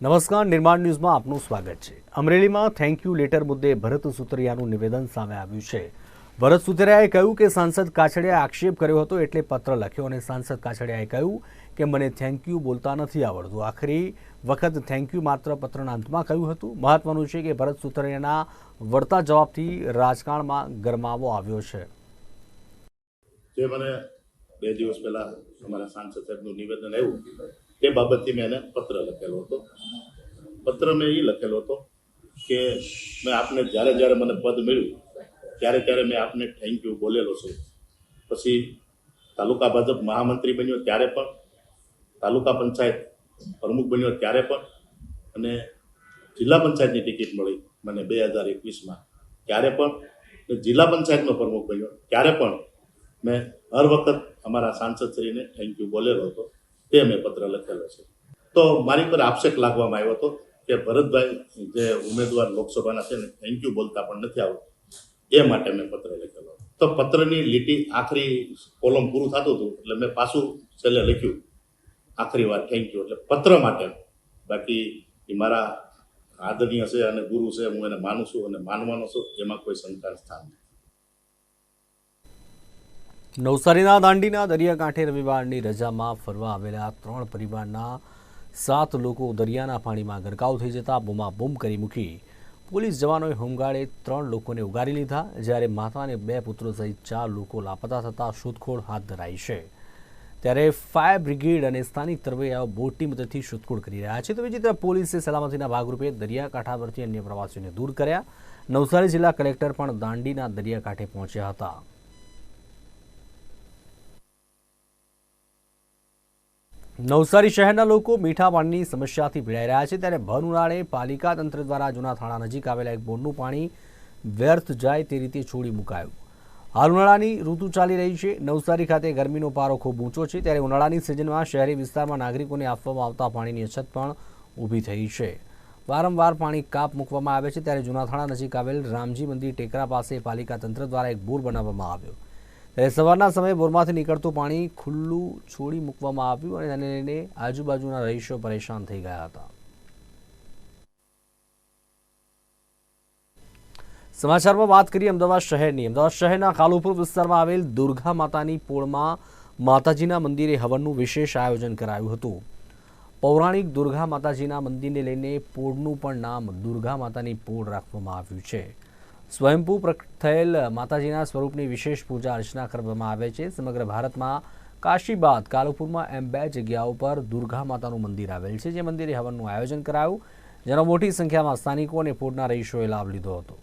નમસ્કાર, નિર્માણ ન્યૂઝમાં આપનું સ્વાગત છે. અમરેલીમાં થેન્ક યુ લેટર મુદ્દે ભરત સુતરિયાનું નિવેદન સામે આવ્યું છે. ભરત સુતરિયાએ કહ્યું કે સાંસદ કાછડિયાએ આક્ષેપ કર્યો હતો એટલે પત્ર લખ્યો અને સાંસદ કાછડિયાએ કહ્યું કે મને થેન્ક યુ બોલતા નથી આવડતું. આખરી વખત થેન્ક યુ માત્ર પત્રના અંતમાં કહ્યું હતું. મહત્વનું છે કે ભરત સુતરિયાના વળતા જવાબથી રાજકારણમાં ગરમાવો આવ્યો છે. જે મને બે દિવસ પહેલા અમારા સાંસદ સાહેબનું નિવેદન આવ્યું તે બાબતથી મેં એને પત્ર લખેલો હતો. પત્ર મેં એ લખેલો હતો કે મેં આપને જ્યારે જ્યારે મને પદ મળ્યું, ત્યારે ત્યારે મેં આપને થેન્ક યુ બોલેલો છું. પછી તાલુકા ભાજપ મહામંત્રી બન્યો ત્યારે પણ, તાલુકા પંચાયત પ્રમુખ બન્યો ત્યારે પણ, અને જિલ્લા પંચાયતની ટિકિટ મળી મને બે હજાર એકવીસમાં. ત્યારે પણ જિલ્લા પંચાયતનો પ્રમુખ બન્યો. ત્યારે પણ મેં હર વખત અમારા સાંસદશ્રીને થેન્ક યુ બોલેલો હતો. તે મેં પત્ર લખેલો છે. તો મારી પર આક્ષેપ લાગવામાં આવ્યો હતો કે ભરતભાઈ જે ઉમેદવાર લોકસભાના છે ને થેન્ક યુ બોલતા પણ નથી આવતું. એ માટે મેં પત્ર લખેલો. તો પત્રની લીટી આખરી કોલમ પૂરું થતું હતું, એટલે મેં પાછું છેલ્લે લખ્યું, આખરી વાર થેન્ક યુ એટલે પત્ર માટે. બાકી એ મારા આદરણીય છે અને ગુરુ છે, હું એને માનું છું અને માનવાનો છું, એમાં કોઈ શંકા સ્થાન નથી. નવસારીના દાંડીના દરિયાકાંઠે રવિવારની રજામાં ફરવા આવેલા ત્રણ પરિવારના સાત લોકો દરિયાના પાણીમાં ગરકાવ થઈ જતા બૂમાબૂમ કરી મૂકી. પોલીસ જવાનોએ હોમગાર્ડે ત્રણ લોકોને ઉગારી લીધા, જ્યારે માતા બે પુત્રો સહિત ચાર લોકો લાપતા થતાં શોધખોળ હાથ ધરાઈ છે. ત્યારે ફાયર બ્રિગેડ અને સ્થાનિક તરવૈયાઓ બોટની મદદથી શોધખોળ કરી રહ્યા છે. તો બીજી તરફ પોલીસે સલામતીના ભાગરૂપે દરિયાકાંઠા પરથી અન્ય પ્રવાસીઓને દૂર કર્યા. નવસારી જિલ્લા કલેક્ટર પણ દાંડીના દરિયાકાંઠે પહોંચ્યા હતા. નવસારી શહેરના લોકો મીઠા પાણીની સમસ્યાથી પીડાઈ રહ્યા છે. ત્યારે ભર ઉનાળે પાલિકા તંત્ર દ્વારા જૂના થાણા નજીક આવેલા એક બોરનું પાણી વ્યર્થ જાય તે રીતે છોડી મુકાયું. હાલ ઉનાળાની ઋતુ ચાલી રહી છે. નવસારી ખાતે ગરમીનો પારો ખૂબ ઊંચો છે. ત્યારે ઉનાળાની સિઝનમાં શહેરી વિસ્તારમાં નાગરિકોને આપવામાં આવતા પાણીની અછત પણ ઊભી થઈ છે. વારંવાર પાણી કાપ મૂકવામાં આવે છે. ત્યારે જૂના થાણા નજીક આવેલ રામજી મંદિર ટેકરા પાસે પાલિકા તંત્ર દ્વારા એક બોર બનાવવામાં આવ્યો. સવારના સમયે બોરમાંથી નીકળતું પાણી ખુલ્લું છોડી મૂકવામાં આવ્યું અને તેને લઈને આજુબાજુના રહીશો પરેશાન થઈ ગયા હતા. સમાચારમાં વાત કરીએ અમદાવાદ શહેરની. અમદાવાદ શહેરના કાલુપુર વિસ્તારમાં આવેલ દુર્ગા માતાની પોળમાં માતાજીના મંદિરે હવનનું વિશેષ આયોજન કરાયું હતું. પૌરાણિક દુર્ગા માતાજીના મંદિરને લઈને પોળનું પણ નામ દુર્ગા માતાની પોળ રાખવામાં આવ્યું છે. સ્વયંભૂ પ્રકટ થયેલ માતાજીના સ્વરૂપની વિશેષ પૂજા અર્ચના કરવામાં આવે છે. સમગ્ર ભારતમાં કાશી બાદ કાલુપુરમાં એમ બે જગ્યાઓ પર દુર્ગા માતાનું મંદિર આવેલ છે, જે મંદિરે હવનનું આયોજન કરાયું. જેનો મોટી સંખ્યામાં સ્થાનિકો અને પોળના રહીશોએ લાભ લીધો હતો.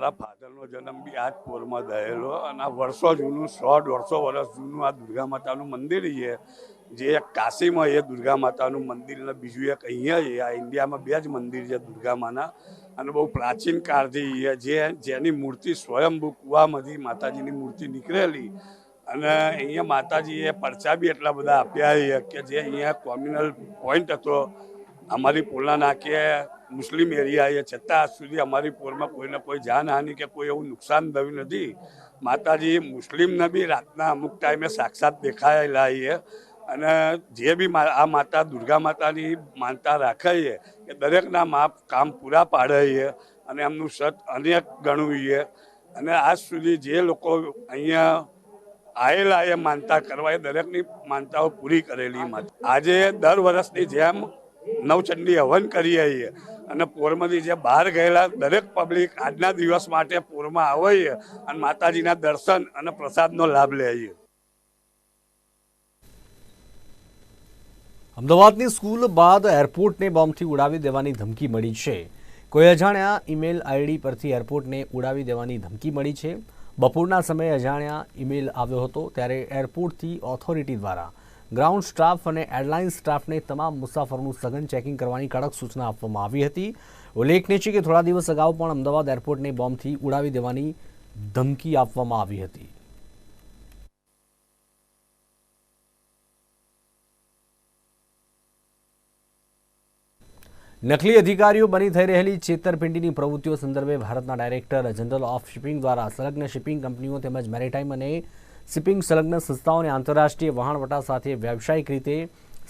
મારા ફાધરનો જન્મ બી આ જ પોરમાં થયેલો અને આ વર્ષો જૂનું સો દોઢસો વર્ષ જૂનું આ દુર્ગા માતાનું મંદિર છે. જે કાશીમાં એ દુર્ગા માતાનું મંદિર અને બીજું એક અહીંયા છે, આ ઇન્ડિયામાં બે જ મંદિર છે દુર્ગા માના. અને બહુ પ્રાચીન કાળથી જે જેની મૂર્તિ સ્વયંભૂ કુવામાંથી માતાજીની મૂર્તિ નીકળેલી. અને અહીંયા માતાજીએ પરચા બી એટલા બધા આપ્યા છે કે જે અહીંયા કોમ્યુનલ પોઈન્ટ હતો. અમારી પોલના નાકે મુસ્લિમ એરિયા એ છતાં આજ સુધી અમારી પોરમાં કોઈને કોઈ જાનહાનિ કે કોઈ એવું નુકસાન થયું નથી. માતાજી, મુસ્લિમને બી રાતના અમુક ટાઈમે સાક્ષાત દેખાયેલા છે અને જે બી આ માતા દુર્ગા માતાની માનતા રાખે છે એ દરેકના માપ કામ પૂરા પાડે છે અને એમનું સત અનેક ગણું છે. અને આજ સુધી જે લોકો અહીંયા આવેલા એ માનતા કરવા એ દરેકની માનતાઓ પૂરી કરેલી માતા આજે દર વર્ષની જેમ નવચંડી હવન કરીએ છીએ. અને પોરમાંથી જે બહાર ગયેલા દરેક પબ્લિક આજના દિવસ માટે પોરમાં આવીએ અને માતાજીના દર્શન અને પ્રસાદનો લાભ લઈએ. અમદાવાદની સ્કૂલ બાદ એરપોર્ટને બોમ્બથી ઉડાવી દેવાની ધમકી મળી છે. કોઈ અજાણ્યા ઈમેલ આઈડી પરથી એરપોર્ટને ઉડાવી દેવાની ધમકી મળી છે. બપોરના સમયે અજાણ્યા ઈમેલ આવ્યો હતો ત્યારે એરપોર્ટથી ઓથોરિટી દ્વારા ગ્રાઉન્ડ સ્ટાફ અને એરલાઇન્સ સ્ટાફને તમામ મુસાફરોનું સઘન ચેકિંગ કરવાની કડક સૂચના આપવામાં આવી હતી. ઉલ્લેખનીય છે કે થોડા દિવસ અગાઉ પણ અમદાવાદ એરપોર્ટને બોમ્બથી ઉડાવી દેવાની ધમકી આપવામાં આવી હતી. નકલી અધિકારીઓ બની થઈ રહેલી છેતરપિંડીની પ્રવૃત્તિઓ સંદર્ભે ભારતના ડાયરેક્ટર જનરલ ઓફ શિપિંગ દ્વારા સંલગ્ન શિપિંગ કંપનીઓ તેમજ મેરીટાઈમ અને શિપિંગ સંલગ્ન સંસ્થાઓને આંતરરાષ્ટ્રીય વહાણવટા સાથે વ્યવસાયિક રીતે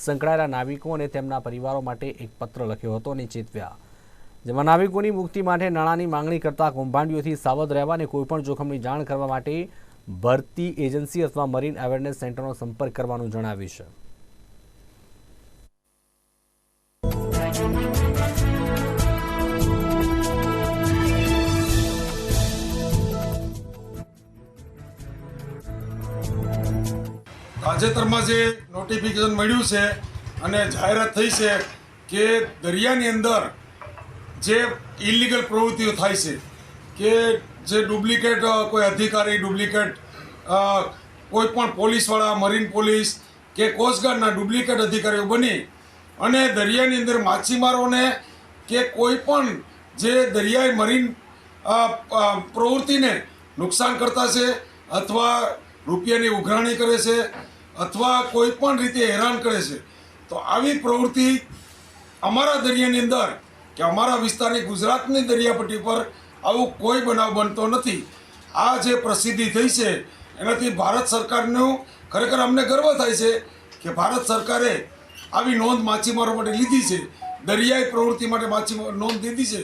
સંકળાયેલા નાવિકો અને તેમના પરિવારો માટે એક પત્ર લખ્યો હતો અને ચેતવ્યા. જેમાં નાવિકોની મુક્તિ માટે નાણાંની માંગણી કરતા કૌભાંડીઓથી સાવધ રહેવા અને કોઈપણ જોખમની જાણ કરવા માટે ભરતી એજન્સી અથવા મરીન અવેરનેસ સેન્ટરનો સંપર્ક કરવાનું જણાવ્યું છે. તાજેતરમાં જે નોટિફિકેશન મળ્યું છે અને જાહેરાત થઈ છે કે દરિયાની અંદર જે ઇલીગલ પ્રવૃત્તિઓ થાય છે, કે જે ડુપ્લિકેટ કોઈ અધિકારી ડુપ્લિકેટ કોઈ પણ પોલીસવાળા મરીન પોલીસ કે કોસ્ટગાર્ડના ડુપ્લિકેટ અધિકારીઓ બની અને દરિયાની અંદર માછીમારોને કે કોઈ પણ જે દરિયાઈ મરીન પ્રવૃત્તિને નુકસાન કરતા છે અથવા રૂપિયાની ઉઘરાણી કરે છે અથવા કોઈ પણ રીતે હેરાન કરે છે. તો આવી પ્રવૃત્તિ અમારા દરિયાની અંદર કે અમારા વિસ્તારની ગુજરાતની દરિયાપટ્ટી પર આવું કોઈ બનાવ બનતો નથી. આ જે પ્રસિદ્ધિ થઈ છે, એનાથી ભારત સરકારનું ખરેખર અમને ગર્વ થાય છે કે ભારત સરકારે આવી નોંધ માછીમારો માટે લીધી છે. દરિયાઈ પ્રવૃત્તિ માટે માછીમાર નોંધ લીધી છે.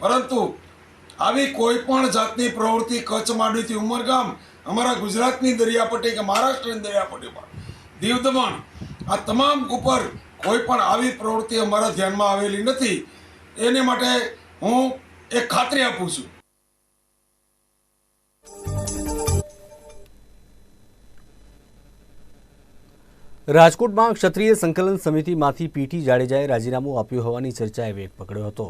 પરંતુ આવી કોઈ પણ જાતની પ્રવૃત્તિ કચ્છ માંડવીથી ઉમરગામ અમારા ગુજરાતની દરિયાપટ્ટી કે મહારાષ્ટ્રની દરિયાપટ્ટી પર. દીવ દમણ, આ તમામ ઉપર કોઈ પણ આવી પ્રવૃત્તિ અમારા ધ્યાનમાં આવેલી નથી. એને માટે હું એક ખાતરી આપું છું. રાજકોટમાં ક્ષત્રિય સંકલન સમિતિમાંથી પીટી જાડેજાએ રાજીનામું આપ્યું હોવાની ચર્ચાએ વેગ પકડ્યો હતો.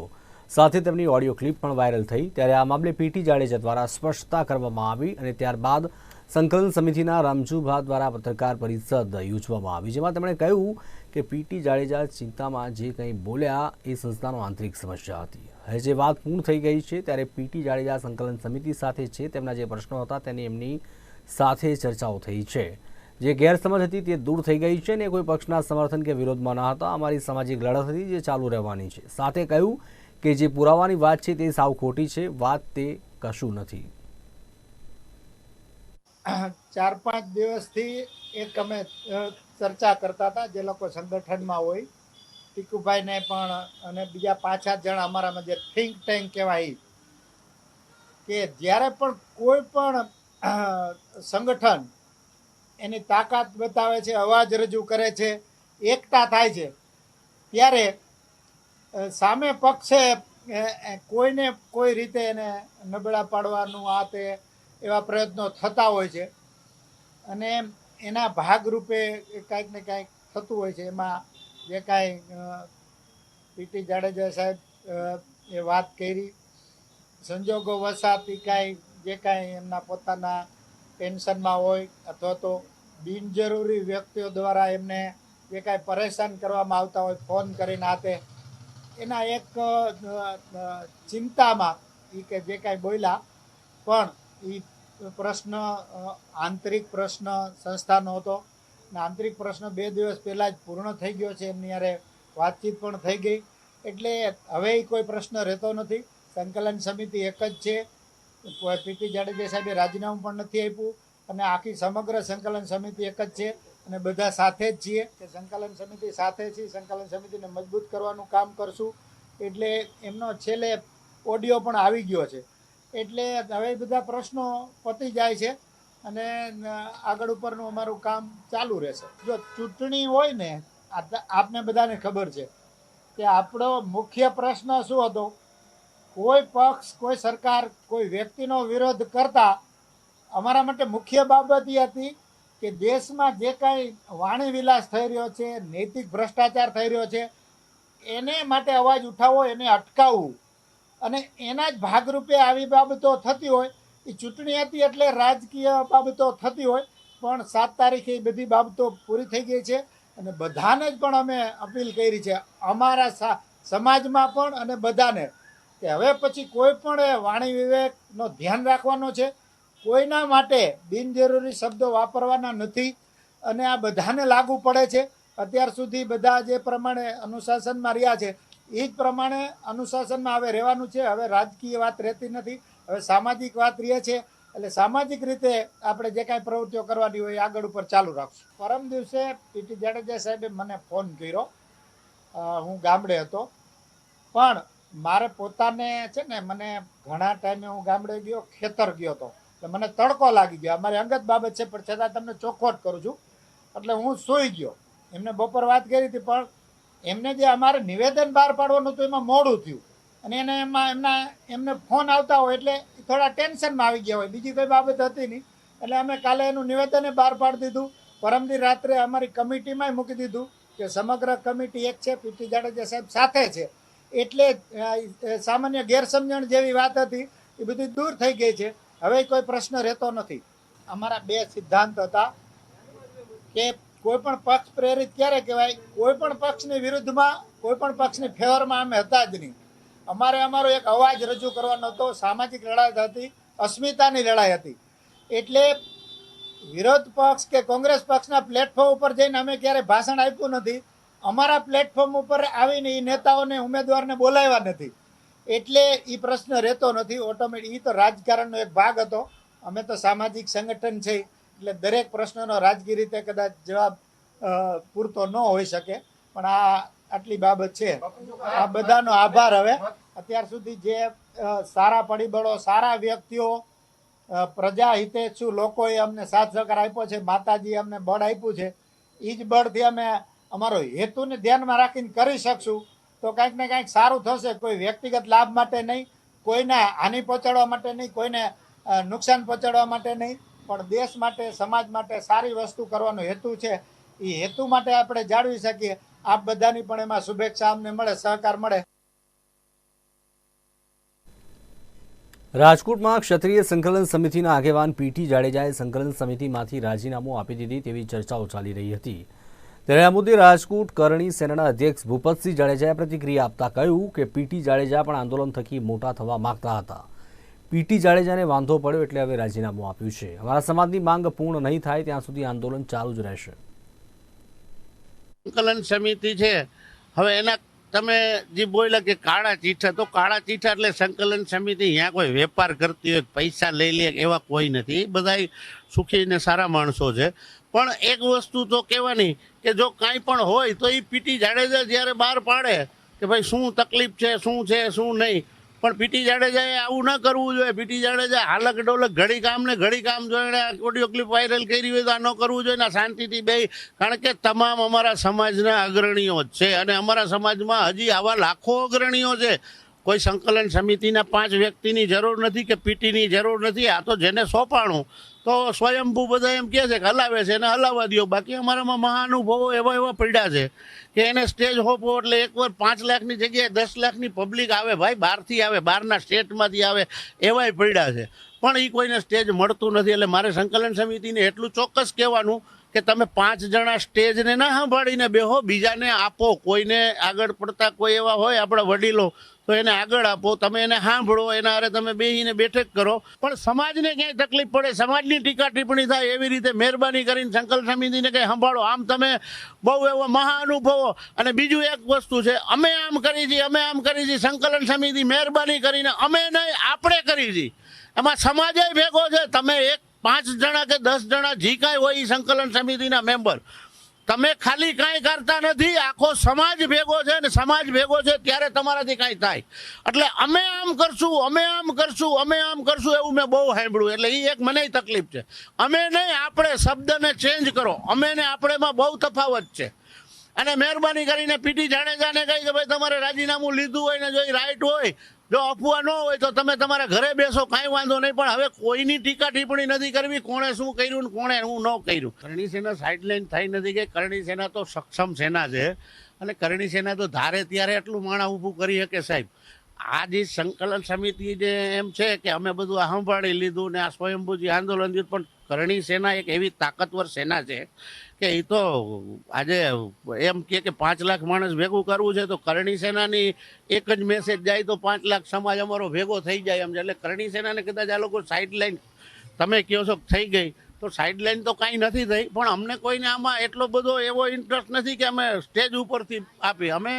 સાથે તેમની ઓડિયો ક્લિપ પણ વાયરલ થઈ. ત્યારે આ મામલે પીટી જાડેજા દ્વારા સ્પષ્ટતા કરવામાં આવી અને ત્યારબાદ સંકલન સમિતિના રામજુભા દ્વારા પત્રકાર પરિષદ યોજવામાં આવી, જેમાં તેમણે કહ્યું કે પીટી જાડેજા ચિંતામાં જે કંઈ બોલ્યા એ સંસ્થાનો આંતરિક સમસ્યા હતી. હવે જે વાત પૂર્ણ થઈ ગઈ છે, ત્યારે પીટી જાડેજા સંકલન સમિતિ સાથે છે, તેમના જે પ્રશ્નો હતા તેની એમની સાથે ચર્ચાઓ થઈ છે. જે ગેરસમજ હતી તે દૂર થઈ ગઈ છે ને કોઈ પક્ષના સમર્થન કે વિરોધમાં ન હતા. અમારી સામાજિક લડત હતી જે ચાલુ રહેવાની છે. સાથે કહ્યું કે જે પુરાવાની વાત છે તે સાવ ખોટી છે, વાત તે કશું નથી. ચાર પાંચ દિવસથી એક અમે ચર્ચા કરતા હતા, જે લોકો સંગઠનમાં હોય. ટીકુભાઈને પણ અને બીજા સાત જણા અમારામાં જે થિંક ટેન્ક કહેવાય કે જ્યારે પણ કોઈ પણ સંગઠન એની તાકાત બતાવે છે, અવાજ રજૂ કરે છે, એકતા થાય છે, ત્યારે સામે પક્ષે કોઈને કોઈ રીતે એને નબળા પાડવાનું આ તે એવા પ્રયત્નો થતા હોય છે. અને એના ભાગરૂપે કાંઈક ને કાંઈક થતું હોય છે. એમાં જે કાંઈ પીટી જાડેજા સાહેબ એ વાત કરી. સંજોગો વસાતી કાંઈ, જે કાંઈ એમના પોતાના ટેન્શનમાં હોય અથવા તો બિનજરૂરી વ્યક્તિઓ દ્વારા એમને જે કાંઈ પરેશાન કરવામાં આવતા હોય, ફોન કરીને આતે એના એક ચિંતામાં એ કે જે કાંઈ બોલ્યા, પણ એ પ્રશ્ન આંતરિક પ્રશ્ન સંસ્થાનો હતો. અને આંતરિક પ્રશ્ન બે દિવસ પહેલાં જ પૂર્ણ થઈ ગયો છે, એમની યારે વાતચીત પણ થઈ ગઈ. એટલે હવે કોઈ પ્રશ્ન રહેતો નથી. સંકલન સમિતિ એક જ છે. પીટી જાડેજા સાહેબે રાજીનામું પણ નથી આપ્યું. અને આખી સમગ્ર સંકલન સમિતિ એક જ છે. અને બધા સાથે જ છીએ કે સંકલન સમિતિ સાથે છે સંકલન સમિતિને મજબૂત કરવાનું કામ કરશું. એટલે એમનો છેલ્લે ઓડિયો પણ આવી ગયો છે. એટલે હવે બધા પ્રશ્નો પતી જાય છે અને આગળ ઉપરનું અમારું કામ ચાલુ રહેશે. જો ચૂંટણી હોય ને આપને બધાને ખબર છે કે આપણો મુખ્ય પ્રશ્ન શું હતો? કોઈ પક્ષ, કોઈ સરકાર, કોઈ વ્યક્તિનો વિરોધ કરતા અમારા માટે મુખ્ય બાબત એ હતી કે દેશમાં જે કાંઈ વાણી વિલાસ થઈ રહ્યો છે, નૈતિક ભ્રષ્ટાચાર થઈ રહ્યો છે, એને માટે અવાજ ઉઠાવવો એને અટકાવવું અને એના જ ભાગરૂપે આવી બાબતો થતી હોય, એ ચૂંટણી હતી એટલે રાજકીય બાબતો થતી હોય, પણ સાત તારીખે એ બધી બાબતો પૂરી થઈ ગઈ છે. અને બધાને જ પણ અમે અપીલ કરી છે, અમારા સમાજમાં પણ અને બધાને, કે હવે પછી કોઈ પણ વાણી વિવેકનો ધ્યાન રાખવાનો છે કોઈના માટે બિનજરૂરી શબ્દો વાપરવાના નથી અને આ બધાને લાગુ પડે છે. અત્યાર સુધી બધા જે પ્રમાણે અનુશાસનમાં રહ્યા છે એ જ પ્રમાણે અનુશાસનમાં હવે રહેવાનું છે. હવે રાજકીય વાત રહેતી નથી. હવે સામાજિક વાત રહે છે. એટલે સામાજિક રીતે આપણે જે કાંઈ પ્રવૃત્તિઓ કરવાની હોય આગળ ઉપર ચાલુ રાખશું. પરમ દિવસે પીટી જાડેજા સાહેબે મને ફોન કર્યો. હું ગામડે હતો. પણ મારે પોતાને છે ને, મને ઘણા ટાઈમે હું ગામડે ગયો, ખેતર ગયો હતો. એટલે મને તડકો લાગી ગયો. અમારી અંગત બાબત છે, પણ છતાં તમને ચોખ્ખોટ કરું છું. એટલે હું સૂઈ ગયો. એમને બપોર વાત કરી હતી, પણ એમને જે અમારે નિવેદન બહાર પાડવાનું હતું, એમાં મોડું થયું. અને એને એમાં એમના એમને ફોન આવતા હોય એટલે થોડા ટેન્શનમાં આવી ગયા હોય. બીજી કોઈ બાબત હતી નહીં. એટલે અમે કાલે એનું નિવેદન બહાર પાડી દીધું. પરમદી રાત્રે અમારી કમિટીમાં મૂકી દીધું કે સમગ્ર કમિટી એક છે, પીટી જાડેજા સાહેબ સાથે છે. એટલે સામાન્ય ગેરસમજણ જેવી વાત હતી, એ બધી દૂર થઈ ગઈ છે. હવે કોઈ પ્રશ્ન રહેતો નથી. અમારા બે સિદ્ધાંત હતા કે કોઈ પણ પક્ષ પ્રેરિત ક્યારે કહેવાય? કોઈ પણ પક્ષની વિરુદ્ધમાં, કોઈ પણ પક્ષની ફેવરમાં અમે હતા જ નહીં. અમારે અમારો એક અવાજ રજૂ કરવાનો હતો. સામાજિક લડાઈ હતી અસ્મિતાની લડાઈ હતી. એટલે વિરોધ પક્ષ કે કોંગ્રેસ પક્ષના પ્લેટફોર્મ ઉપર જઈને અમે ક્યારે ભાષણ આપ્યું નથી. અમારા પ્લેટફોર્મ ઉપર આવીને એ નેતાઓને, ઉમેદવારને બોલાવ્યા નથી. એટલે એ પ્રશ્ન રહેતો નથી. ઓટોમેટિક એ તો રાજકારણનો એક ભાગ હતો. અમે તો સામાજિક સંગઠન છે. એટલે દરેક પ્રશ્નનો રાજકીય રીતે કદાચ જવાબ પૂરતો ન હોઈ શકે. પણ આ આટલી બાબત છે. આ બધાનો આભાર હવે. અત્યાર સુધી જે સારા પરિબળો, સારા વ્યક્તિઓ પ્રજા હિતેચ્છુ લોકોએ અમને સાથ સહકાર આપ્યો છે, માતાજીએ અમને બળ આપ્યું છે એ જ બળથી અમે અમારો હેતુને ધ્યાનમાં રાખીને કરી શકશું. તો કાંઈક ને કાંઈક સારું થશે. કોઈ વ્યક્તિગત લાભ માટે નહીં, કોઈને હાનિ પહોંચાડવા માટે નહીં, કોઈને નુકસાન પહોંચાડવા માટે નહીં, પણ દેશ માટે, સમાજ માટે સારી વસ્તુ કરવાનો હેતુ છે. એ હેતુ માટે આપણે જાળવી શકીએ. આપ બધાની પણ એમાં શુભેચ્છા અમને મળે, સહકાર મળે. રાજકોટમાં ક્ષત્રિય સંકલન સમિતિના આગેવાન પીટી જાડેજાએ સંકલન સમિતિમાંથી રાજીનામું આપી દીધી તેવી ચર્ચાઓ ચાલી રહી હતી. ત્યારે આ રાજકોટ કરણી સેનાના અધ્યક્ષ ભૂપતસિંહ જાડેજાએ પ્રતિક્રિયા આપતા કહ્યું કે પીટી જાડેજા પણ આંદોલન થકી મોટા થવા માંગતા હતા. પીટી જાડેજાને વાંધો પડ્યો એટલે હવે રાજીનામું આપ્યું છે. અમારા સમાજની માંગ પૂર્ણ નહીં થાય ત્યાં સુધી આંદોલન ચાલુ જ રહેશે. સંકલન સમિતિ છે. હવે એના તમે જે બોલ્યા કે કાળા ચીઠા, તો કાળા ચીઠા એટલે સંકલન સમિતિ અહીંયા કોઈ વેપાર કરતી હોય, પૈસા લઈ લે એવા કોઈ નથી. બધા સુખી ને સારા માણસો છે. પણ એક વસ્તુ તો કહેવાની કે જો કાંઈ પણ હોય તો એ પીટી જાડેજા જ્યારે બહાર પાડે કે ભાઈ શું તકલીફ છે, શું છે, શું નહીં. પણ પીટી જાડેજાએ આવું ન કરવું જોઈએ. પીટી જાડેજા હાલક ડોલક ઘડી કામ ને ઘડી કામ જોઈને ઓડિયો ક્લિપ વાયરલ કરી હોય તો આ ન કરવું જોઈએ. ને, શાંતિથી બે કારણ કે તમામ અમારા સમાજના અગ્રણીઓ જ છે અને અમારા સમાજમાં હજી આવા લાખો અગ્રણીઓ છે. કોઈ સંકલન સમિતિના પાંચ વ્યક્તિની જરૂર નથી કે પીટીની જરૂર નથી. આ તો જેને સોંપાણું તો સ્વયંભૂ બધા એમ કહે છે કે હલાવે છે એને હલાવવા દો બાકી અમારામાં મહાનુભવો એવા એવા પડ્યા છે કે એને સ્ટેજ હોપો એટલે એકવાર પાંચ લાખની જગ્યાએ દસ લાખની પબ્લિક આવે, ભાઈ બહારથી આવે, બહારના સ્ટેટમાંથી આવે, એવાય પડ્યા છે. પણ એ કોઈને સ્ટેજ મળતું નથી એટલે મારે સંકલન સમિતિને એટલું ચોક્કસ કહેવાનું કે તમે પાંચ જણા સ્ટેજને ના સંભાળીને બેહો, બીજાને આપો. કોઈને આગળ પડતા કોઈ એવા હોય, આપણા વડીલો તો એને આગળ આપો, તમે એને સાંભળો, એના હારે તમે બેહીને બેઠક કરો. પણ સમાજને ક્યાંય તકલીફ પડે, સમાજની ટીકા ટિપ્પણી થાય એવી રીતે મહેરબાની કરીને સંકલ્પ સમિતિને કંઈ સંભાળો. આમ તમે બહુ એવો મહાનુભવો અને બીજું એક વસ્તુ છે, અમે આમ કરી છીએ અમે આમ કરી છીએ સંકલન સમિતિ મહેરબાની કરીને અમે નહીં, આપણે કરી છીએ એમાં સમાજે ભેગો છે. તમે એક પાંચ જણા કે દસ જણા જે કાંઈ હોય એ સંકલન સમિતિના મેમ્બર. તમે ખાલી કાંઈ કરતા નથી. આખો સમાજ ભેગો છે ને સમાજ ભેગો છે ત્યારે તમારાથી કાંઈ થાય. એટલે અમે આમ કરશું, અમે આમ કરશું, અમે આમ કરશું એવું મેં બહુ સાંભળ્યું. એટલે એ એક મને તકલીફ છે. અમે નહીં, આપણે શબ્દને ચેન્જ કરો. અમે ને આપણેમાં બહુ તફાવત છે. અને મહેરબાની કરીને પીટી જાણેજાને કહી કે ભાઈ, તમારે રાજીનામું લીધું હોય ને જો રાઈટ હોય જો અફવા ન હોય તો તમે તમારા ઘરે બેસો, કાંઈ વાંધો નહીં, પણ હવે કોઈની ટીકા ટિપ્પણી નથી કરવી, કોણે શું કર્યું ને કોણે શું ન કર્યું. કરણી સેના સાઇડલાઇન થઈ નથી કે કરણી સેના તો સક્ષમ સેના છે અને કરણી સેના તો ધારે ત્યારે એટલું માણા ઊભું કરી શકે સાહેબ. આ જે સંકલન સમિતિ જે એમ છે કે અમે બધું સંભાળી લીધું ને આ સ્વયંભૂજી આંદોલન પણ કરણી સેના એક એવી તાકતવર સેના છે કે એ તો આજે એમ કે કે પાંચ લાખ માણસ ભેગું કરવું છે તો કરણી સેનાની એક જ મેસેજ જાય તો પાંચ લાખ સમાજ અમારો ભેગો થઈ જાય એમ છે. એટલે કરણી સેનાને કદાચ આ લોકો સાઇડ લાઈન તમે કહો છો થઈ ગઈ, તો સાઈડ લાઈન તો કાંઈ નથી થઈ, પણ અમને કોઈને આમાં એટલો બધો એવો ઇન્ટરેસ્ટ નથી કે અમે સ્ટેજ ઉપરથી આપી. અમે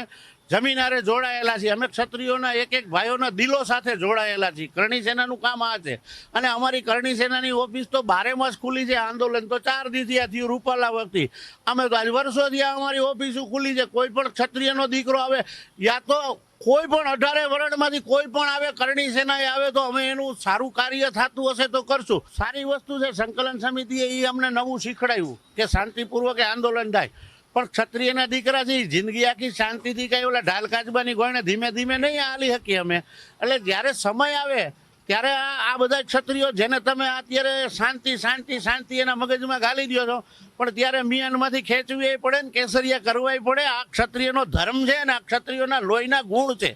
જમીનારે જોડાયેલા છીએ. અમે ક્ષત્રિયોના એક એક ભાઈઓના દિલો સાથે જોડાયેલા છીએ. કરણી સેનાનું કામ આ છે. અને અમારી કરણી સેનાની ઓફિસ તો બારે માસ ખુલી છે આંદોલન. તો ચાર દિવસથી આ થયું રૂપાલા વખતે. અમે તો આજ વર્ષોથી અમારી ઓફિસો ખુલી છે. કોઈ પણ ક્ષત્રિયનો દીકરો આવે યા તો કોઈ પણ અઢારે વર્ણમાંથી કોઈ પણ આવે, કરણી સેનાએ આવે, તો અમે એનું સારું કાર્ય થતું હશે તો કરશું. સારી વસ્તુ છે. સંકલન સમિતિએ એ અમને નવું શીખડાયું કે શાંતિપૂર્વક આંદોલન થાય. પણ ક્ષત્રિયના દીકરા છે જિંદગી આખી શાંતિથી કઈ ઓલા ઢાલ કાચબાની ગોળને ધીમે ધીમે નહીં હાલી શકીએ અમે. એટલે જ્યારે સમય આવે, ત્યારે આ આ બધા ક્ષત્રિયો જેને તમે અત્યારે શાંતિ શાંતિ શાંતિ એના મગજમાં ગાલી દો છો, પણ ત્યારે મિયાનમાંથી ખેંચવી પડે ને કેસરિયા કરવાય પડે. આ ક્ષત્રિયનો ધર્મ છે ને આ ક્ષત્રિયોના લોહીના ગુણ છે.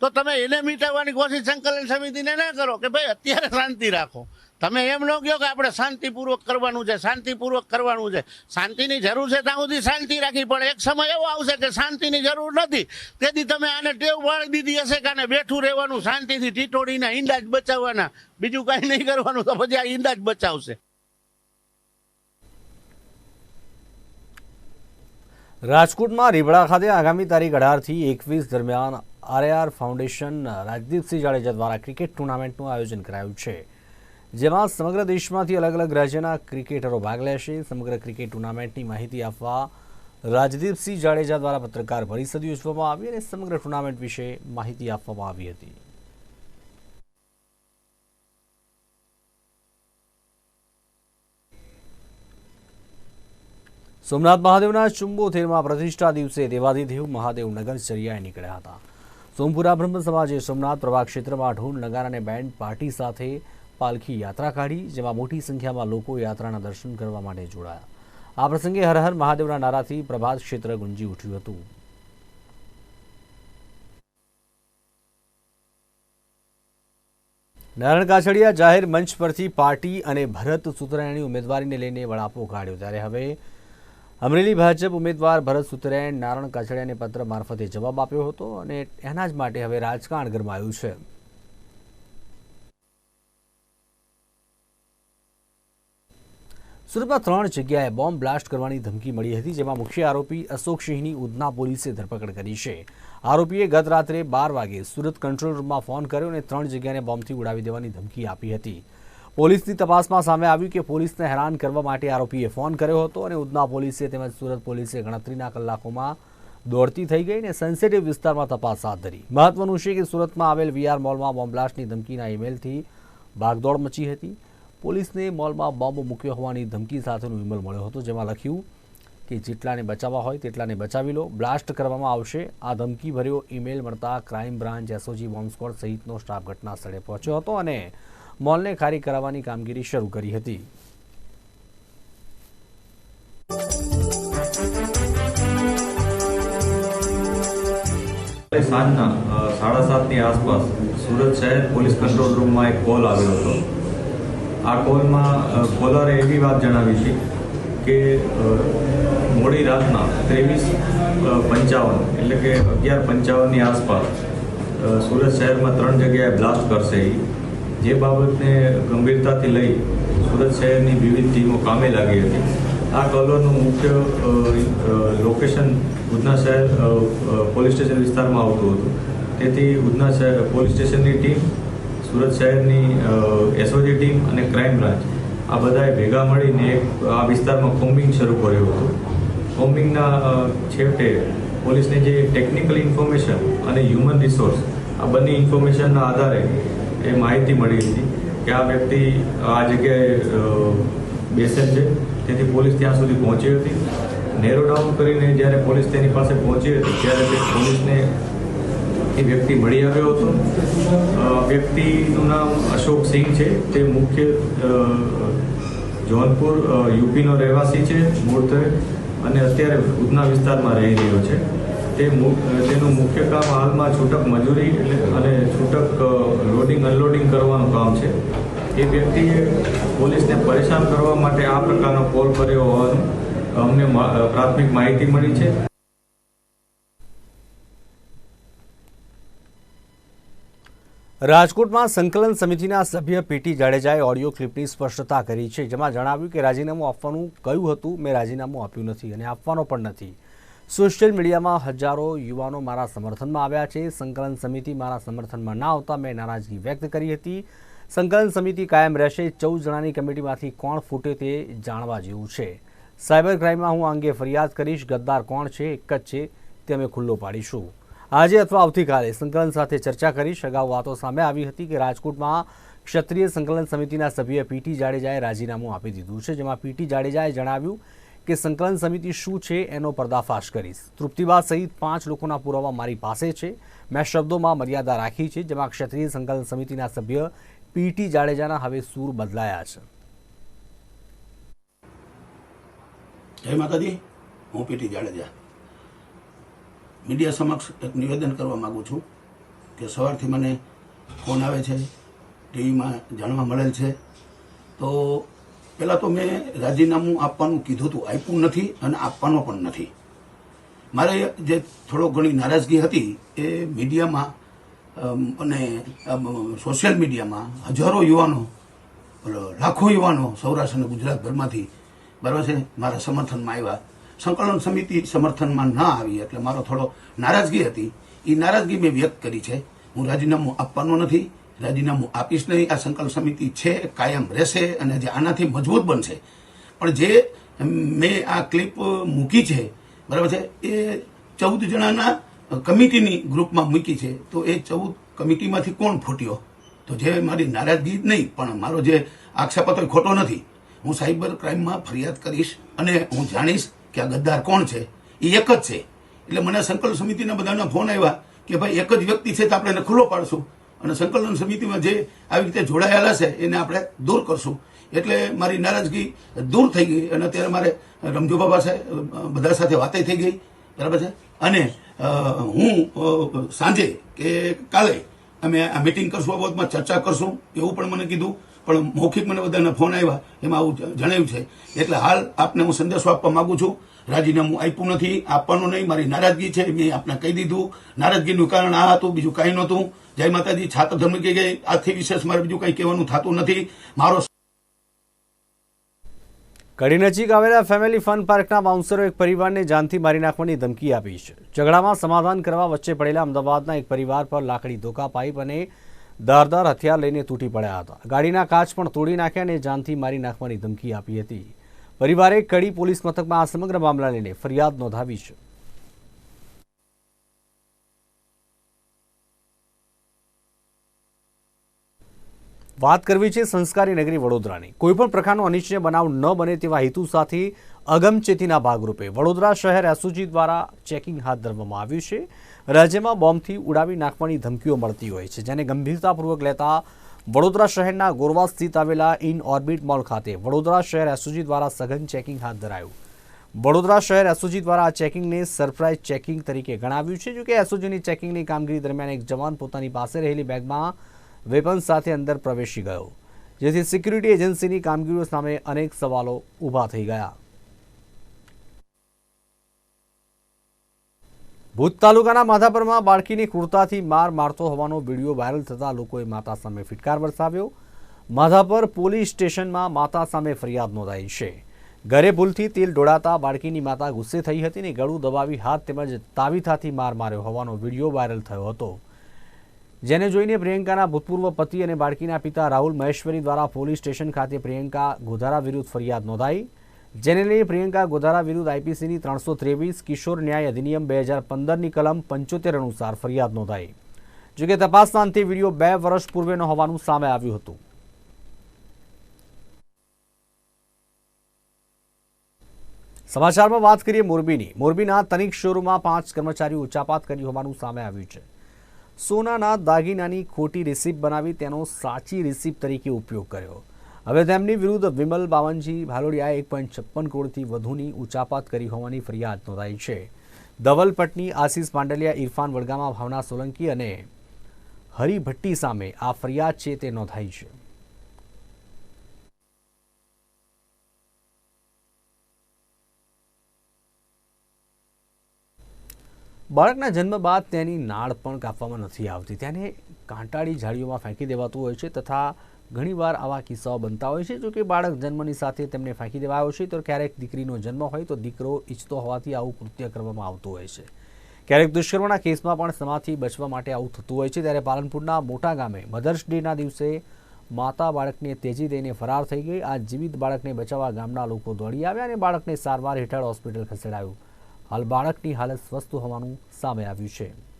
તો તમે એને મીટાવવાની કોશિશ સંકલન સમિતિને ના કરો કે ભાઈ અત્યારે શાંતિ રાખો. તમે એમ ન કહો કે આપણે શાંતિપૂર્વક કરવાનું છે, શાંતિપૂર્વક કરવાનું છે. શાંતિની જરૂર છે ત્યાં સુધી શાંતિ રાખી, પણ એક સમય એવો આવશે કે શાંતિની જરૂર નથી. તેથી તમે આને ટેવ પાડી દીધી હશે કે આને બેઠું રહેવાનું, શાંતિથી ટીટોડીને ઈંડા જ બચાવવાના. બીજું કાંઈ નહીં કરવાનું, તો પછી આ ઈંડા જ બચાવશે. રાજકોટમાં રીબડા ખાતે આગામી તારીખ અઢારથી એકવીસ દરમિયાન આરએઆર ફાઉન્ડેશન રાજદીપસિંહ જાડેજા દ્વારા ક્રિકેટ ટુર્નામેન્ટનું આયોજન કરાયું છે. જેમાં સમગ્ર દેશમાંથી અલગ અલગ રાજ્યના ક્રિકેટરો ભાગ લેશે. સમગ્ર ક્રિકેટ ટુર્નામેન્ટની માહિતી આપવા રાજદીપસિંહ જાડેજા દ્વારા પત્રકાર પરિષદ યોજવામાં આવી અને સમગ્ર ટુર્નામેન્ટ વિશે માહિતી આપવામાં આવી હતી. સોમનાથ મહાદેવના ચુંબોતેરમાં પ્રતિષ્ઠા દિવસે દેવાધિદેવ મહાદેવ નગર ચરિયાએ નીકળ્યા હતા. સોમપુરા બ્રહ્મ સમાજે સોમનાથ પ્રભાગ ક્ષેત્રમાં ઢોલ નગાર અને બેન્ડ પાર્ટી સાથે પાલખી યાત્રા કાઢી, જેમાં મોટી સંખ્યામાં લોકો યાત્રાના દર્શન કરવા માટે જોડાયા. આ પ્રસંગે હર હર મહાદેવના નારાથી પ્રભાત ક્ષેત્ર ગુંજી ઉઠ્યું હતું. નારાયણ કાછડિયા જાહેર મંચ પરથી પાર્ટી અને ભરત સુતરાયણની ઉમેદવારીને લઈને વડાપો કાઢ્યો. ત્યારે હવે અમરેલી ભાજપ ઉમેદવાર ભરત સુતરાયણ નારાયણ કાછડિયાને પત્ર મારફતે જવાબ આપ્યો હતો અને એના જ માટે હવે રાજકારણ ગરમાયું છે. સુરતમાં ત્રણ જગ્યાએ બોમ્બ બ્લાસ્ટ કરવાની ધમકી મળી હતી, જેમાં મુખ્ય આરોપી અશોક સિંહની ઉધના પોલીસે ધરપકડ કરી છે. આરોપીએ ગત રાત્રે બાર વાગે સુરત કંટ્રોલ રૂમમાં ફોન કર્યો અને ત્રણ જગ્યાને બોમ્બથી ઉડાવી દેવાની ધમકી આપી હતી. પોલીસની તપાસમાં સામે આવ્યું કે પોલીસને હેરાન કરવા માટે આરોપીએ ફોન કર્યો હતો અને ઉધના પોલીસે તેમજ સુરત પોલીસે ગણતરીના કલાકોમાં દોડતી થઈ ગઈ અને સેન્સિટિવ વિસ્તારમાં તપાસ હાથ ધરી. મહત્વનું છે કે સુરતમાં આવેલ વીઆર મોલમાં બોમ્બ બ્લાસ્ટની ધમકીના ઈમેલથી ભાગદોડ મચી હતી. પોલીસને મોલમાં બોમ્બ મૂક્યો હોવાની ધમકી સાથેનો ઈમેલ મળ્યો હતો, જેમાં લખ્યું કે જેટલાને બચાવવા હોય તેટલાને બચાવી લો, બ્લાસ્ટ કરવામાં આવશે. આ ધમકી ભર્યો ઈમેલ મળતા crime branch SOG bomb squad સહિતનો સ્ટાફ ઘટના સ્થળે પહોંચ્યો હતો અને મોલને ખારી કરાવવાની કામગીરી શરૂ કરી હતી. સાંજના સાડા સાતની આસપાસ સુરત શહેર પોલીસ કંટ્રોલ રૂમમાં એક કોલ આવ્યો હતો. આ કોલમાં કોલરે એવી વાત જણાવી છે કે મોડી રાતના ત્રેવીસ પંચાવન, એટલે કે અગિયાર પંચાવનની આસપાસ સુરત શહેરમાં ત્રણ જગ્યાએ બ્લાસ્ટ કરશે એ જે બાબતને ગંભીરતાથી લઈ સુરત શહેરની વિવિધ ટીમો કામે લાગી હતી. આ કોલરનું મુખ્ય લોકેશન ઉધના શહેર પોલીસ સ્ટેશન વિસ્તારમાં આવતું હતું. તેથી ઉધના શહેર, પોલીસ સ્ટેશનની ટીમ સુરત શહેરની એસઓજી ટીમ અને ક્રાઇમ બ્રાન્ચ આ બધાએ ભેગા મળીને એક, આ વિસ્તારમાં કોમ્બિંગ શરૂ કર્યું હતું. કોમ્બિંગના છેવટે પોલીસને જે ટેકનિકલ ઇન્ફોર્મેશન અને હ્યુમન રિસોર્સ આ બંને ઇન્ફોર્મેશનના આધારે એ માહિતી મળી હતી કે આ વ્યક્તિ આ જગ્યાએ બેસેલ છે. તેથી પોલીસ ત્યાં સુધી પહોંચી હતી. નેરો ડાઉન કરીને જ્યારે પોલીસ તેની પાસે પહોંચી હતી, ત્યારે તે પોલીસને એ વ્યક્તિ મળી આવ્યો હતો. વ્યક્તિનું નામ અશોક સિંહ છે. તે મુખ્ય જોનપુર યુપીનો રહેવાસી છે મૂળતવે અને અત્યારે ઉધના વિસ્તારમાં રહી રહ્યો છે. તે તેનું મુખ્ય કામ હાલમાં છૂટક મજૂરી એટલે, અને છૂટક લોડિંગ, અનલોડિંગ કરવાનું કામ છે. એ વ્યક્તિએ પોલીસને પરેશાન કરવા માટે આ પ્રકારનો કોલ કર્યો હોવાનું અમને પ્રાથમિક માહિતી મળી છે. રાજકોટમાં સંકલન સમિતિના સભ્ય પીટી જાડેજાએ ઓડિયો ક્લિપની સ્પષ્ટતા કરી છે, જેમાં જણાવ્યું કે રાજીનામું આપવાનું કહ્યું હતું, મેં રાજીનામું આપ્યું નથી અને આપવાનો પણ નથી. સોશિયલ મીડિયામાં હજારો યુવાનો મારા સમર્થનમાં આવ્યા છે. સંકલન સમિતિ મારા સમર્થનમાં ના આવતા મેં નારાજગી વ્યક્ત કરી હતી. સંકલન સમિતિ કાયમ રહેશે, ચૌદ જણાની કમિટીમાંથી કોણ ફૂટે તે જાણવા જેવું છે. સાયબર ક્રાઇમમાં હું અંગે ફરિયાદ કરીશ. ગદ્દાર કોણ છે, એક જ છે, તે અમે ખુલ્લો પાડીશું. આજે અથવા આવતીકાલે સંકલન સાથે ચર્ચા કરી અગાઉ વાતો સામે આવી હતી કે રાજકોટમાં ક્ષત્રિય સંકલન સમિતિના સભ્ય પીટી જાડેજાએ રાજીનામું આપી દીધું છે, જેમાં પીટી જાડેજાએ જણાવ્યું કે સંકલન સમિતિ શું છે એનો પર્દાફાશ કરીશ. તૃપ્તિબા સહિત પાંચ લોકોના પુરાવા મારી પાસે છે. મેં શબ્દોમાં મર્યાદા રાખી છે, જેમાં ક્ષત્રિય સંકલન સમિતિના સભ્ય પીટી જાડેજાના હવે સૂર બદલાયા છે. હું પીટી જાડેજા. મીડિયા સમક્ષ એક નિવેદન કરવા માગું છું કે સવારથી મને ફોન આવે છે, ટીવીમાં જાણવા મળેલ છે. તો પહેલાં તો મેં રાજીનામું આપવાનું કીધું હતું, આપ્યું નથી અને આપવાનો પણ નથી. મારે જે થોડો ઘણી નારાજગી હતી એ મીડિયામાં અને સોશિયલ મીડિયામાં હજારો યુવાનો, લાખો યુવાનો સૌરાષ્ટ્ર અને ગુજરાતભરમાંથી બરાબર છે, મારા સમર્થનમાં આવ્યા. સંકલન સમિતિ સમર્થનમાં ના આવી એટલે મારો થોડો નારાજગી હતી. એ નારાજગી મેં વ્યક્ત કરી છે. હું રાજીનામું આપવાનો નથી. રાજીનામું આપીશ નહીં. આ સંકલન સમિતિ છે, કાયમ રહેશે અને જે આનાથી મજબૂત બનશે. પણ જે મેં આ ક્લિપ મૂકી છે, બરાબર છે, એ ચૌદ જણાના કમિટીની ગ્રુપમાં મૂકી છે. તો એ ચૌદ કમિટીમાંથી કોણ ફૂટ્યો? તો જે મારી નારાજગી નહીં, પણ મારો જે આક્ષેપ હતો એ ખોટો નથી. હું સાયબર ક્રાઇમમાં ફરિયાદ કરીશ અને હું જાણીશ કે આ ગદ્દાર કોણ છે? એ એક જ છે. એટલે મને સંકલન સમિતિના બધાના ફોન આવ્યા કે ભાઈ એક જ વ્યક્તિ છે તો આપણે એને ખુલ્લો પાડશું. અને સંકલન સમિતિમાં જે આવી રીતે જોડાયેલા છે એને આપણે દૂર કરશું. એટલે મારી નારાજગી દૂર થઈ ગઈ અને અત્યારે મારે રમજુ બાબા સાહેબ, બધા સાથે વાતે થઈ ગઈ. બરાબર છે? અને હું સાંજે કે કાલે અમે આ મિટિંગ કરશું, આ બાબતમાં ચર્ચા કરશું, એવું પણ મને કીધું. પણ મૌખિક મને બધાના ફોન આવ્યા, એમાં આવું જણાવ્યું છે. એટલે હાલ આપને હું સંદેશો આપવા માંગુ છું રાજીનામું આપ્યું નથી, આપવાનું નહીં, મારી નારાજગી છે, મેં આપને કહી દીધું. નારાજગીનું કારણ આ હતું, બીજું કાંઈ નહોતું. જય માતાજી છાત્ર ધર્મ કે ગઈ, આથી વિશેષ મારે બીજું કંઈ કહેવાનું થતું નથી. મારો કડી નજીક આવેલા ફેમિલી ફન પાર્કના બાઉન્સરો એક પરિવારને જાનથી મારી નાખવાની ધમકી આપી છે. ઝઘડામાં સમાધાન કરવા વચ્ચે પડેલા અમદાવાદના એક પરિવાર પર લાકડી ધોકા પાઇપ અને ધારદાર હથિયાર લઈને તૂટી પડ્યા હતા. ગાડીના કાચ પણ તોડી નાખ્યા અને જાનથી મારી નાખવાની ધમકી આપી હતી. પરિવારે કડી પોલીસ મથકમાં આ સમગ્ર મામલા લઈને ફરિયાદ નોંધાવી છે. વાત કરવી છે સંસ્કારી નગરી વડોદરાની. કોઈપણ પ્રકારનો અનિચ્છનીય બનાવ ન બને તેવા હેતુ સાથે અગમચેતીના ભાગરૂપે વડોદરા શહેર એસઓજી દ્વારા ચેકિંગ હાથ ધરવામાં આવ્યું છે. રાજ્યમાં બોમ્બથી ઉડાવી નાખવાની ધમકીઓ મળતી હોય છે, જેને ગંભીરતાપૂર્વક લેતા વડોદરા શહેરના ગોરવા સ્થિત આવેલા ઇન ઓર્બિટ મોલ ખાતે વડોદરા શહેર એસઓજી દ્વારા સઘન ચેકિંગ હાથ ધરાયું. વડોદરા શહેર એસઓજી દ્વારા આ ચેકિંગને સરપ્રાઇઝ ચેકિંગ તરીકે ગણાવ્યું છે, જોકે એસઓજીની ચેકિંગની કામગીરી દરમિયાન એક જવાન પોતાની પાસે રહેલી બેગમાં વેપન સાથે અંદર પ્રવેશી ગયો, જેથી સિક્યુરિટી એજન્સીની કામગીરીઓ સામે અનેક સવાલો ઊભા થઈ ગયા. ભૂત તાલુકાના માધાપરમાં બાળકીની કુર્તાથી માર મારતો હોવાનો વીડિયો વાયરલ થતા લોકોએ માતા સામે ફિટકાર વરસાવ્યો. માધાપર પોલીસ સ્ટેશનમાં માતા સામે ફરિયાદ નોંધાઈ છે. ઘરે ભૂલથી તેલ ઢોળાતા બાળકીની માતા ગુસ્સે થઈ હતી અને ગળું દબાવી હાથ તેમજ તાવીથાથી માર માર્યો હોવાનો વીડિયો વાયરલ થયો હતો. જેને જોઈને પ્રિયંકાના ભૂતપૂર્વ પતિ અને બાળકીના પિતા રાહુલ મહેશ્વરી દ્વારા પોલીસ સ્ટેશન ખાતે પ્રિયંકા ગોધારા વિરુદ્ધ ફરિયાદ નોંધાઈ. જેને લઈ પ્રિયંકા ગોધારા વિરુદ્ધ આઈપીસીની ત્રણસો ત્રેવીસ, કિશોર ન્યાય અધિનિયમ બે હજાર પંદરની કલમ પંચોતેર અનુસાર ફરિયાદ નોંધાઈ. જોકે તપાસના અંતે વીડિયો બે વર્ષ પૂર્વેનો હોવાનું સામે આવ્યું હતું. સમાચારમાં વાત કરીએ મોરબીની. મોરબીના તનિક શોરૂમમાં પાંચ કર્મચારીઓ ઉચાપાત કરી હોવાનું સામે આવ્યું છે. સોનાના દાગીનાની ખોટી રિસીપ્ટ બનાવી તેનો સાચી રિસીપ્ટ તરીકે ઉપયોગ કર્યો. હવે તેમની વિરુદ્ધ વિમલ બાવનજી ભાલોડિયાએ એક પોઈન્ટ છપ્પન કરોડથી વધુની ઉચાપાત કરી હોવાની ફરિયાદ નોંધાઈ છે. ધવલ પટની માંડલિયા ઇરફાન વડગામા, ભાવના સોલંકી અને હરિભટ્ટી સામે આ ફરિયાદ છે તે નોંધાઈ છે. બાળકના જન્મ બાદ તેની નાળ પણ કાપવામાં નથી આવતી. તેને કાંટાળી ઝાડીઓમાં ફેંકી દેવાતું હોય છે તથા ઘણીવાર આવા કિસ્સાઓ બનતા હોય છે. જો કે બાળક જન્મની સાથે તેમને ફાંકી દેવાયો છે, તો ક્યારેક દીકરીનો જન્મ હોય તો દીકરો ઈચ્છતો હોવાથી આવું કૃત્ય કરવામાં આવતું હોય છે. ક્યારેક દુષ્કર્મના કેસમાં પણ સમાથી બચવા માટે આવું થતું હોય છે. ત્યારે પાલનપુરના મોટા ગામે મધર્સ ડેના દિવસે માતા બાળકને તેજી દઈને ફરાર થઈ ગઈ. આ જીવિત બાળકને બચાવવા ગામના લોકો દોડી આવ્યા અને બાળકને સારવાર હેઠળ હોસ્પિટલ ખસેડાયું. હાલ બાળકની હાલત સ્વસ્થ હોવાનું સામે આવ્યું છે.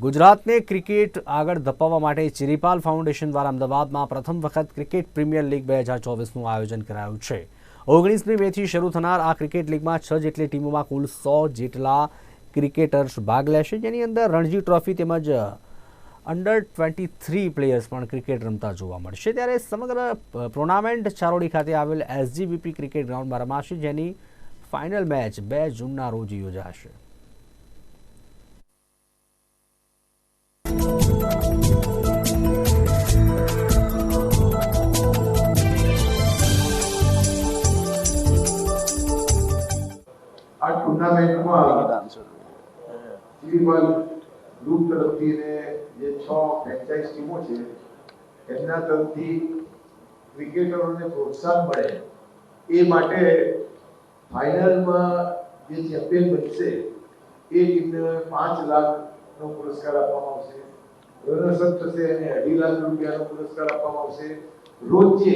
ગુજરાતને ક્રિકેટ આગળ ધપાવવા માટે ચિરીપાલ ફાઉન્ડેશન દ્વારા અમદાવાદમાં પ્રથમ વખત ક્રિકેટ પ્રીમિયર લીગ બે હજાર ચોવીસનું આયોજન કરાયું છે. ઓગણીસમી મેથી શરૂ થનાર આ ક્રિકેટ લીગમાં છ જેટલી ટીમોમાં કુલ સો જેટલા ક્રિકેટર્સ ભાગ લેશે. જેની અંદર રણજી ટ્રોફી તેમજ અંડર ટ્વેન્ટી થ્રી પ્લેયર્સ પણ ક્રિકેટ રમતા જોવા મળશે. ત્યારે સમગ્ર ટુર્નામેન્ટ ચારોડી ખાતે આવેલ એસજીબીપી ક્રિકેટ ગ્રાઉન્ડમાં રમાશે જેની ફાઇનલ મેચ બે જૂનના રોજ યોજાશે. ટુર્નામેન્ટમાં શ્રીમલ ગ્રુપ તરફથી ને જે છ ફ્રેન્ચાઇઝ ટીમો છે એમના તરફથી ક્રિકેટરોને પ્રોત્સાહન મળે એ માટે ફાઇનલમાં જે ચેમ્પિયન બનશે એ ટીમને પાંચ લાખનો પુરસ્કાર આપવામાં આવશે. રનર્સઅપ થશે એને અઢી લાખ રૂપિયાનો પુરસ્કાર આપવામાં આવશે. રોજે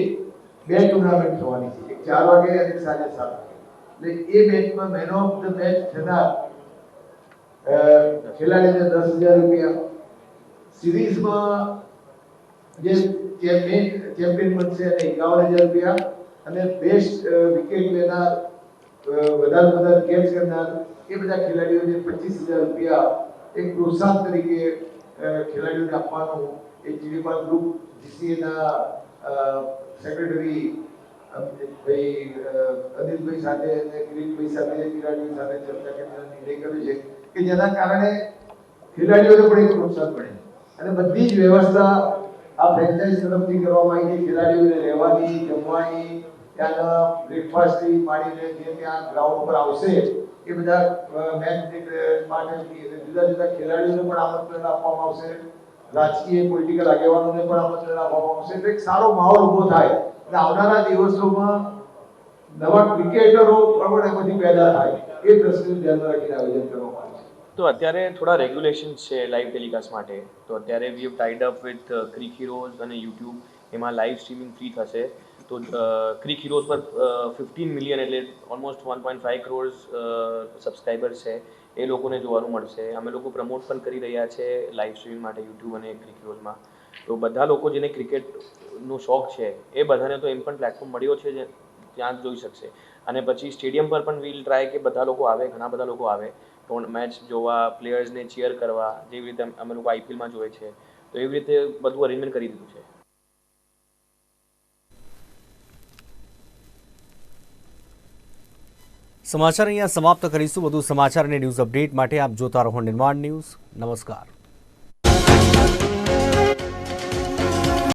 બે ટુર્નામેન્ટ થવાની છે. એક ચાર વાગે અને સાંજે સાત વાગે. એટલે એ મેચમાં મેન ઓફ ધ મેચ અ, ખેલાડીને દસ હજાર રૂપિયા. સિરીઝમાં જે ચેમ્પિયન બનશે એને એકાવન હજાર રૂપિયા અને બેસ્ટ વિકેટ લેનાર વધારે વધારે કેચ કરનાર એ બધા ખેલાડીઓને પચીસ હજાર રૂપિયા એક પ્રોત્સાહન તરીકે ખેલાડીઓને આપવાનું એ જીવીપાલ ગ્રુપ જીસીએના સેક્રેટરી ભાઈ અનિલભાઈ સાથે જેના કારણે ખેલાડીઓને બધી જ વ્યવસ્થા જમવાની, ત્યાંના બ્રેકફાસ્ટથી માંડીને જે ત્યાં ગ્રાઉન્ડ પર આવશે, એ બધા મેચ જુદા જુદા ખેલાડીઓને પણ આમંત્રણ આપવામાં આવશે. રાજકીય પોલિટિકલ આગેવાનોને પણ આમંત્રણ આપવામાં આવશે. એક સારો માહોલ ઊભો થાય. આવનારા દિવસોમાં નવા ક્રિકેટરો પ્રમાણે બધી પેદા થાય એ દ્રષ્ટિને ધ્યાનમાં રાખીને આયોજન કરવામાં આવે તો અત્યારે થોડા રેગ્યુલેશન છે લાઈવ ટેલિકાસ્ટ માટે. તો અત્યારે we have tied up with Crick Heroes અને યુટ્યુબ એમાં લાઈવ સ્ટ્રીમિંગ ફ્રી થશે. તો ક્રિક હીરોઝ પર ફિફ્ટીન મિલિયન એટલે almost one point five crores subscriber છે. એ લોકોને જોવાનું મળશે. અમે લોકો પ્રમોટ પણ કરી રહ્યા છે લાઈવ સ્ટ્રીમિંગ માટે યુટ્યુબ અને ક્રિક હીરોઝમાં તો બધા લોકો જેને ક્રિકેટનો શોખ છે, એ બધાને તો એમ પણ પ્લેટફોર્મ મળ્યો છે જે ત્યાં જોઈ શકશે. અને પછી સ્ટેડિયમ પર પણ વીલ ટ્રાય કે બધા લોકો આવે, ઘણા બધા લોકો આવે તો મેચ જોવા પ્લેયર્સને ચીયર કરવા, જેવી રીતે અમે લોકો આઈપીએલમાં જોઈએ છે, તો એવી રીતે બધું અરેન્જમેન્ટ કરી દીધું છે. સમાચાર અહીંયા સમાપ્ત કરીશું. વધુ સમાચાર અને ન્યૂઝ અપડેટ માટે આપ જોતા રહો નિર્માણ ન્યૂઝ. નમસ્કાર.